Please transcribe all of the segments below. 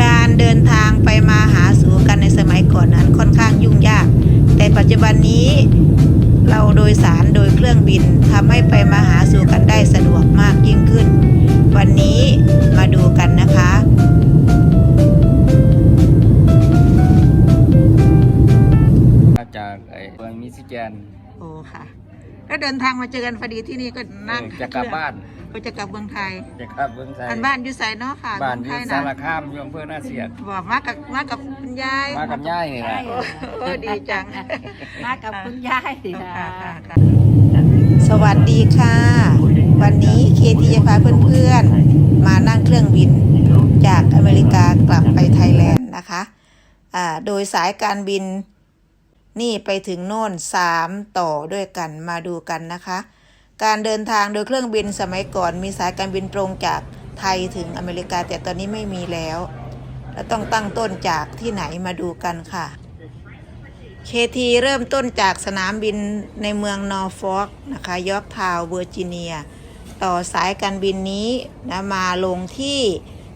การเดินทางไปมาหาสู่กันในสมัยก่อนนั้นค่อนข้างยุ่งยาก แต่ปัจจุบันนี้เราโดยสารโดยเครื่องบินทำให้ไปมาหาสู่กันได้สะดวกมากยิ่งขึ้น วันนี้มาดูกันนะคะมาจากไอ้เมืองมิชิแกนโอ้ค่ะ แล้วเดินทางมาเจอกันพอดีที่นี่ก็นั่งเออจะกลับบ้าน ก็จะกลับเมืองไทย จะกลับเมืองไทยอันบ้านอยู่ไสเนาะค่ะบ้านอเมืยู่องไทยสานะรคามอยู่อำเภอหน้าเสียดบอกมากับมากับคุณยายมากับย่ายนี่แหละโอ้ดีจัง มากับคุณยายสิค่ะค่ะค่ะค่ะ สวัสดีค่ะ วันนี้เคทีจะพาเพื่อนๆ มานั่งเครื่องบินจากอเมริกากลับไปไทยแลนด์นะคะอ่าโดยสายการบิน นี่ไปถึงโน่นสามต่อด้วยกันมาดูกันนะคะ การเดินทางโดยเครื่องบินสมัยก่อนมีสายการบินตรงจากไทยถึงอเมริกาแต่ตอนนี้ไม่มีแล้วแล้วต้องตั้งต้นจากที่ไหนมาดูกันค่ะเคทีเริ่มต้นจากสนามบินในเมืองนอร์ฟอล์กนะคะยอร์กทาวเวอร์จิเนีย ต่อสายการบินนี้นะมาลงที่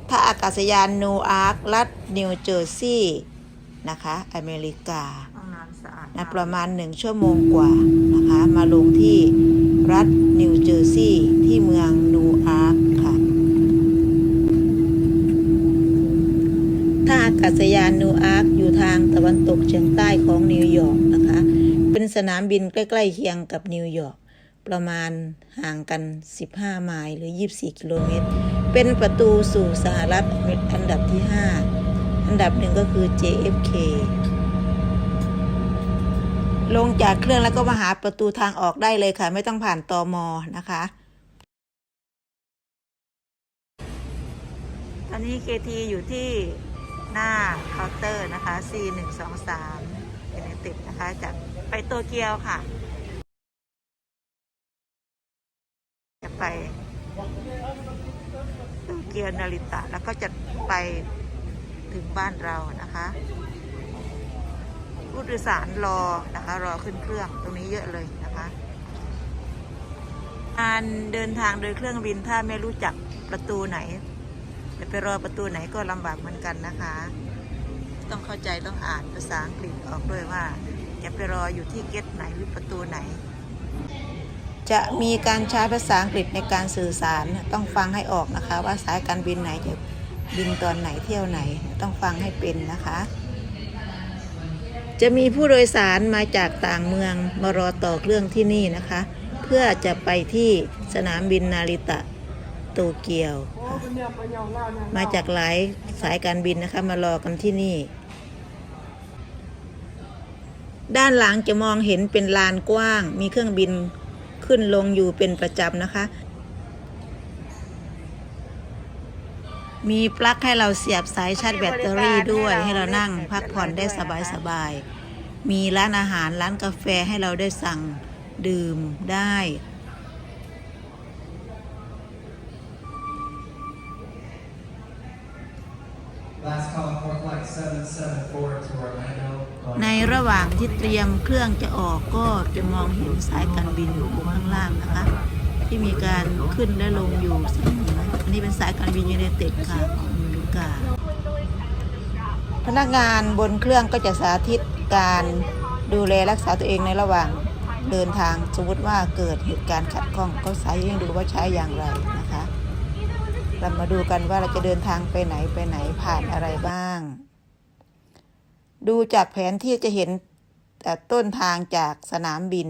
ท่าอากาศยานนูอาร์ครัฐนิวเจอร์ซีย์นะคะ อเมริกา นะประมาณหนึ่งชั่วโมงกว่านะคะ มาลงที่รัฐนิวเจอร์ซีย์ที่เมืองนูอาร์คค่ะท่าอากาศยานนูอาร์คอยู่ทางตะวันตกเฉียงใต้ของนิวยอร์กนะคะ เป็นสนามบินใกล้ ๆ เคียงกับนิวยอร์กประมาณห่างกัน 15 ไมล์หรือ 24 กิโลเมตร เป็นประตูสู่สหรัฐอันดับที่ 5 อันดับหนึ่งก็คือ JFK ลงจากเครื่องแล้วก็มาหาประตูทางออกได้เลยค่ะ ไม่ต้องผ่านตอมอนะคะ ตอนนี้ KT อยู่ที่หน้าเคาน์เตอร์นะคะ C 1 2 3 เป็นติดนะคะจากไปโตเกียวค่ะ จะไปโตเกียวนาริตะ แล้วก็จะไปถึงบ้านเรานะคะ ผู้โดยสารรอนะคะ รอขึ้นเครื่องตรงนี้เยอะเลยนะคะการเดินทางโดยเครื่องบินถ้าไม่รู้จักประตูไหนจะไปรอประตูไหนก็ลำบากเหมือนกันนะคะ ต้องเข้าใจต้องอ่านภาษาอังกฤษออกด้วยว่า จะไปรออยู่ที่เกตไหนหรือประตูไหน จะมีการใช้ภาษาอังกฤษในการสื่อสารต้องฟังให้ออกนะคะ ว่าสายการบินไหนจะบินตอนไหนเที่ยวไหน ต้องฟังให้เป็นนะคะ จะมีผู้โดยสารมาจากต่างเมืองมารอต่อเครื่องที่นี่นะคะ เพื่อจะไปที่สนามบินนาริตะโตเกียวมาจากหลายสายการบินนะคะมารอกันที่นี่ ด้านหลังจะมองเห็นเป็นลานกว้าง มีเครื่องบินขึ้นลงอยู่เป็นประจำนะคะ มีปลั๊กให้เราเสียบสายชาร์จแบตเตอรี่ด้วยให้เรานั่งพักผ่อนได้สบายๆมีร้านอาหารร้านกาแฟให้เราได้สั่งดื่มได้ Last call for flight 774 to Orlando. ในระหว่างที่เตรียมเครื่องจะออกก็จะมองเห็นสายการบินอยู่ข้างล่างนะคะ ที่มีการขึ้นและลงอยู่ อันนี้เป็นสายการบินยูเนเต็ดค่ะของอเมริกา พนักงานบนเครื่องก็จะสาธิตการดูแลรักษาตัวเองในระหว่างเดินทางสมมติว่าเกิดเหตุการณ์ขัดข้องก็สายยังดูว่าใช้อย่างไรนะคะ เรามาดูกันว่าเราจะเดินทางไปไหนไปไหนผ่านอะไรบ้าง ดูจากแผนที่จะเห็นแต่ต้นทางจากสนามบิน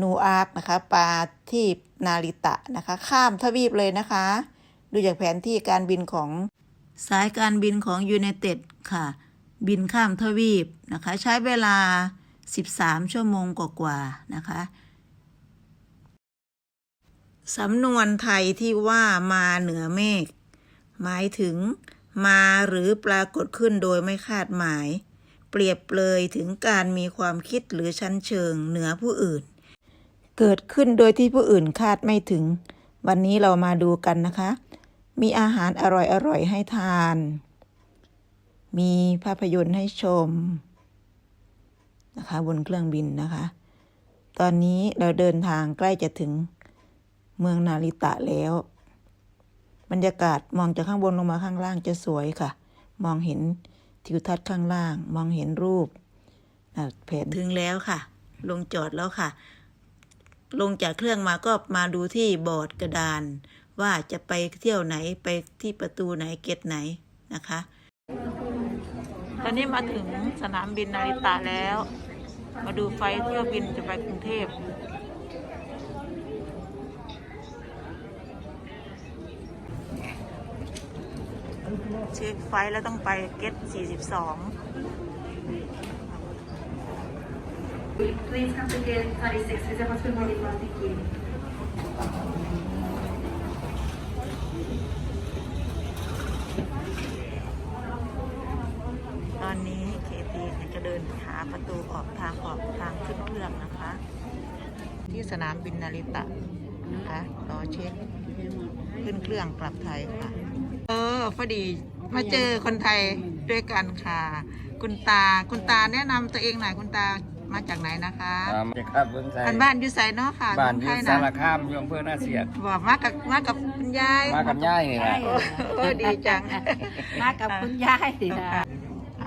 นูอาร์กนะคะปาที่นาริตะนะคะ ข้ามทวีปเลยนะคะ ดูจากแผนที่การบินของสายการบินของยู n นเต็ดค่ะ บินข้ามทวีปนะคะ ใช้เวลา 13 ชั่วโมงกว่าๆนะคะสำนวนไทยที่ว่ามาเหนือเมฆหมายถึงมาหรือปรากฏขึ้นโดยไม่คาดหมาย เปรียบเลยถึงการมีความคิดหรือชั้นเชิงเหนือผู้อื่น เกิดขึ้นโดยที่ผู้อื่นคาดไม่ถึง วันนี้เรามาดูกันนะคะ มีอาหารอร่อยๆให้ทาน มีภาพยนตร์ให้ชมนะคะบนเครื่องบินนะคะ ตอนนี้เราเดินทางใกล้จะถึงเมืองนาริตะแล้ว บรรยากาศมองจากข้างบนลงมาข้างล่างจะสวยค่ะ มองเห็นทิวทัศน์ข้างล่าง มองเห็นรูปถึงแล้วค่ะ ลงจอดแล้วค่ะ ลงจากเครื่องมาก็มาดูที่บอร์ดกระดาน ว่าจะไปเที่ยวไหนไปที่ประตูไหนเกตไหนนะคะ ตอนนี้มาถึงสนามบินนาริตะแล้ว มาดูไฟเที่ยวบินจะไปกรุงเทพเช็คไฟแล้วต้องไปเกต42 Please come to gate 36, reservas for boarding pass, thank you. ตอนนี้เคตีจะเดินหาประตูออกทางออกทางขึ้นเครื่องนะคะ ที่สนามบินนาริตะนะคะรอเช็คขึ้นเครื่องกลับไทยค่ะ เออพอดีมาเจอคนไทยด้วยกันค่ะ คุณตาคุณตาแนะนำตัวเองหน่อยคุณตา มาจากไหนนะคะตามครับเบื้องไทยอันบ้านอยู่ไสเนาะค่ะบ้านอเมืยู่องไทสายรนะคามอยู่อำเภอหน้าเสียดบอกมากับมากับคุณยายมากับย่ายนี่แหละโอ้ดีจัง มากับคุณยายนะ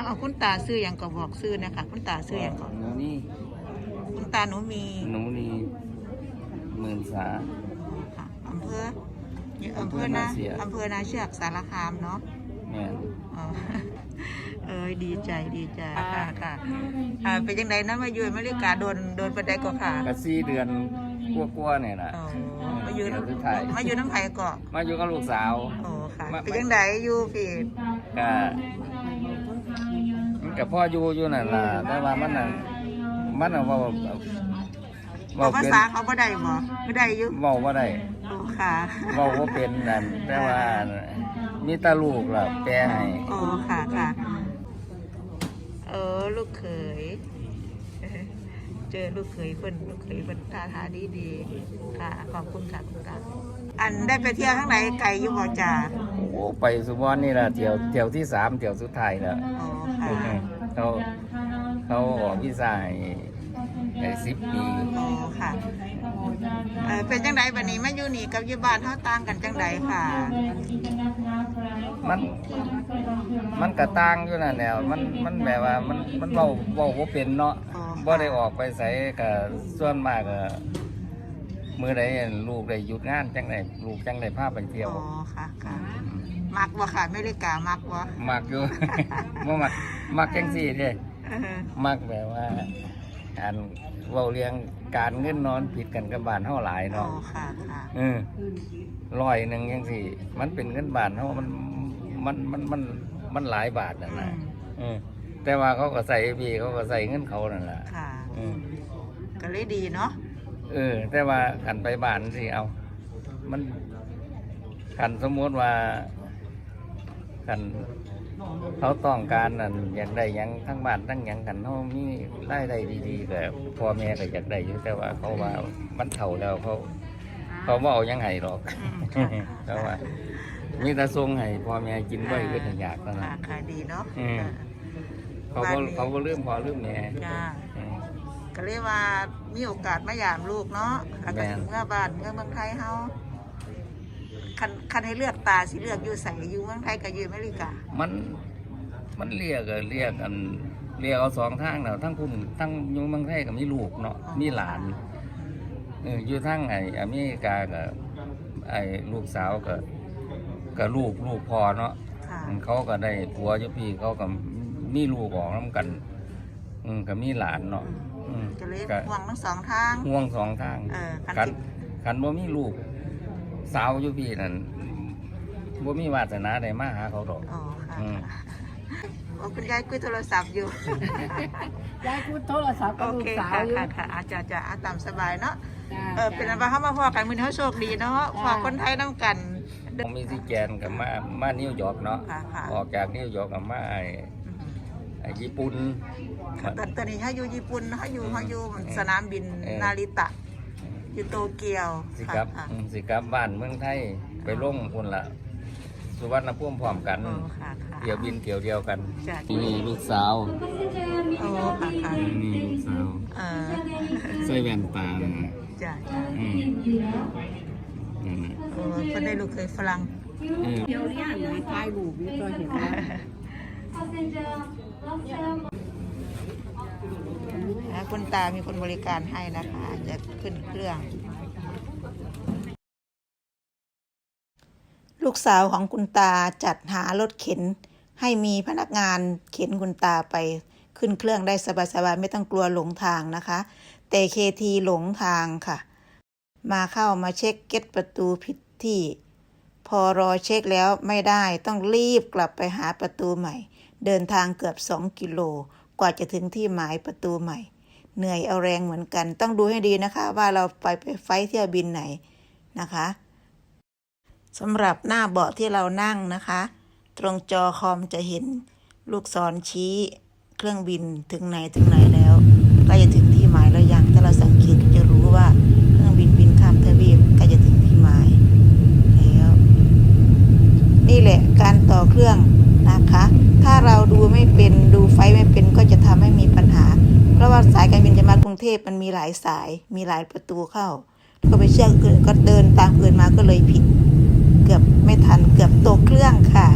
เอาคุณตาซื้ออย่างก็บอกซื้อนะคะคุณตาซื้ออย่างก็หนูนี่คุณตาหนูมีหนูนี่หมื่นสา ค่ะอำเภออยู่อำอำเภเภออนะนาเสียอำเภอนาเชือกสารคามเนาะ แม่นอ๋อ เอ้ยดีใจดีใจค่ะค่ะอ่าเป็นยังไงนะมาอยู่อเมริกาโดนโดนประเดก็ค่ะก็สี่เดือนกลัวๆเนี่ยนะอ๋อมาอยู่เดี๋ยวสุดท้ายมาอยู่น้ำไผ่เกาะมาอยู่กับลูกสาวโอ้ค่ะมา เป็นยังไงอยู่พี่ก็มันกับพ่ออยู่อยู่นั่นล่ะแต่ว่ามันน่ะมันน่ะเว่าบเว่าอกภาเป็นษาเขาบ่ได้บ่ไม่ได้อยู่เว้าบ่ได้โอ้ค่ะเว้าบ่เป็นนั่นแต่ว่ามีแตาลูกล่ะแปลให้โอ้ค่ะค่ะ เออลูกเขยเจอลูกเขยเพิ่นลูกเขยเพิ่นท่าทางดีดีๆค่ะ ขอบคุณค่ะคุณตาอันได้ไปเที่ยวข้างไหนไกลอยู่บ่จ่าโอ้ไปสุวรรณนี่ล่ะเที่ยวเที่ยวที่สามเที่ยวสุดท้ายแล้วอ๋อค่ะเขาเขาออกวีซ่าให้ให้สิบปีอ๋อค่ะเออเป็นจังไดบัดนี้มาอยู่นี่กับอยู่บ้านเฮาต่างกันจังไดค่ะ มัน มันกระต่างอยู่นั่นแหละมัน มันแบบว่า มัน มันเว้าเว้าบ่เป็นเนาะอ๋อ บ่ได้ออกไปไสก็ส่วนมากก็มื้อใดลูกได้หยุดงานจังไดลูกจังได้พาไปเที่ยว อ๋อค่ะค่ะมักบ่ค่ะอเมริกามักบ่มักอยู่ บ่มักมักจังซี่เด้เออมักแบบว่าการเว้าเรียงการเงินนอนผิดกันกับบ้านเฮาหลายอ๋อเนาะ ค่ะค่ะ เออร้อยหนึ่งยังสิมันเป็นเงินบาทเฮามัน มันมันมันมันหลายบาทนั่นอืแหละมเออแต่ว่าเขาก็ใส่พี่เขาก็ใส่เงินเขานั่นแหละค่ะเออก็เลยดีเนาะเออ แต่ว่าขันไปบ้านสิเอา มันขันสมมติว่าขันเขาต้องการนั่นอยากได้หยังทั้งบ้านทั้งหยังกันเขามีรายได้ดีๆก็พ่อแม่ก็อยากได้อยู่แต่ว่าเขาว่ามันเฒ่าแล้วเขา เขาบ่เอาหยังให้หรอกอืมค่ะเขาว่า มีแต่ทรงให้พ่อแม่กินไว้ก็ถึงอยากเท่านั้ค่ะนค่ะดีเนาะอืม เขาก็เขาก็เริ่มพอเริ่มแม่จ้าอืม ก็เลยว่ามีโอกาสมาหยามลูกเนาะแล้วก็แม่น ถึงเมื่อบ้านเมื่อเมืองไทยเฮาคันคันให้เลือกตาสิเลือกอยู่ใส่อยู่เมืองไทยกับอยู่อเมริกามันมันเรียกอะเรียกอันเรียกเอาสองทางเนาะทั้งคุณทั้งอยูเมืองไทยกับมีลูกเนาะมีหลานเอออยู่ทั้งไอ้อเมริกากับไอ้ลูกสาวกับ กับลูกลูกพ่อเนาะค่ะ เขาก็ได้ผัวอยู่พี่เขาก็มีลูกออกน้ำกัน อืมก็มีหลานเนาะอืมก็เลยก็ห่วงทั้งสองทาง ห่วงสองทางเออคันคันสิ คันบ่มีลูก สาวอยู่พี่นั่นบ่มีวาสนาได้มาหาเขาดอก อ๋อค่ะอืม โอ้คุณยายคุยโทรศัพท์อยู่ ยายพูดโทรศัพท์โอกับลูเคกสาวค่ะอยู่ค่ะค่ะอาจจะจะอาตามสบายเนาะจ้าเออเป็นอันว่าเขามาพอกันมือนี้เขาโชคดีเนาะพอคนไทยน้ำกัน ผมมีสิแกนกับมามานิวยอร์กเนาะค่ะค่ะออกจากนิวยอร์กกับมาไอ้ไอ้ญี่ปุ่นตอนตอนนี้เขาอยู่ญี่ปุ่นเขาอยู่เขาอยู่สนามบินเออ นาริตะ อยู่โตเกียวสิกลับค่ะอืมสิกลับบ้านเมืองไทยไปลงคนละสุวรรณภูมิพร้อมกัน โอ้ค่ะค่ะเกี่ยวบินเกี่ยวเดียวกันจ้ะนี่ลูกสาวโอ้ค่ะค่ะนี่ลูกสาว เออใส่แว่นตาน่ะจ้ะจ้ะอืม นั่นน่ะโอ้คนได้ลูกเคยฝรั่งออเที่ยวเลี้ยงไหนทายรูปนี่ก็เห็นแล้วนะคุณตามีคนบริการให้นะคะ จะขึ้นเครื่อง ลูกสาวของคุณตาจัดหารถเข็น ให้มีพนักงานเข็นคุณตาไปขึ้นเครื่องได้สบายๆไม่ต้องกลัวหลงทางนะคะ แต่เคทีหลงทางค่ะ มาเข้ามาเช็คเก็ตประตูผิดที่ พอรอเช็คแล้วไม่ได้ต้องรีบกลับไปหาประตูใหม่ เดินทางเกือบ 2 กิโล กว่าจะถึงที่หมายประตูใหม่ เหนื่อยเอาแรงเหมือนกัน ต้องดูให้ดีนะคะ ว่าเราไปไปไฟเที่ยวบินไหนนะคะสำหรับหน้าเบาะที่เรานั่งนะคะ ตรงจอคอมจะเห็นลูกศรชี้เครื่องบินถึงไหนถึงไหนแล้วใกล้จะถึงที่หมายแล้วยังถ้าเราสังเกตจะรู้ว่าเครื่องบินบินข้ามทวีปใกล้จะถึงที่หมายแล้ว นี่แหละการต่อเครื่องนะคะ ถ้าเราดูไม่เป็นดูไฟไม่เป็นก็จะทำให้มีปัญหา เพราะว่าสายการบินจะมากรุงเทพมันมีหลายสายมีหลายประตูเข้าก็ไปเชื่ออื่นก็เดินตามอื่นมาก็เลยผิด เกือบไม่ทันเกือบตกเครื่องค่ะ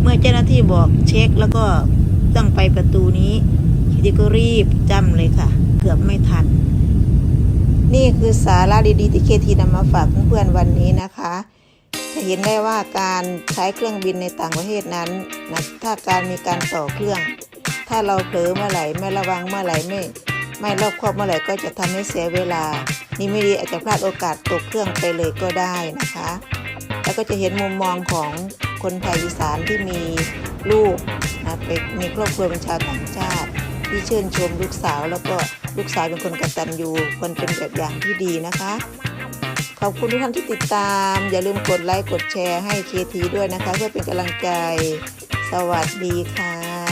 เมื่อเจ้าหน้าที่บอกเช็คแล้วก็ต้องไปประตูนี้คิดก็รีบจำเลยค่ะ เกือบไม่ทัน นี่คือสาระดีๆที่เคทีนำมาฝากเพื่อนๆวันนี้นะคะ จะเห็นได้ว่าการใช้เครื่องบินในต่างประเทศนั้นนะถ้าการมีการต่อเครื่อง ถ้าเราเผลอเมื่อไหร่ไม่ระวังเมื่อไหร่ไม่ไม่รอบคอบเมื่อไหร่ก็จะทำให้เสียเวลา นี่ไม่ดีอาจจะพลาดโอกาสตกเครื่องไปเลยก็ได้นะคะ แล้วก็จะเห็นมุมมองของคนไทยอีสานที่มีลูกนะเป็นมีครอบครัวเป็นชาวต่างชาติ ที่เชื่นชมลูกสาวแล้วก็ลูกสาวเป็นคนกตัญญูคนเป็นแบบอย่างที่ดีนะคะ อบคุณทุกท่านที่ติดตาม อย่าลืมกดไลค์กดแชร์ให้เคทีด้วยนะคะ เพื่อเป็นกำลังใจ สวัสดีค่ะ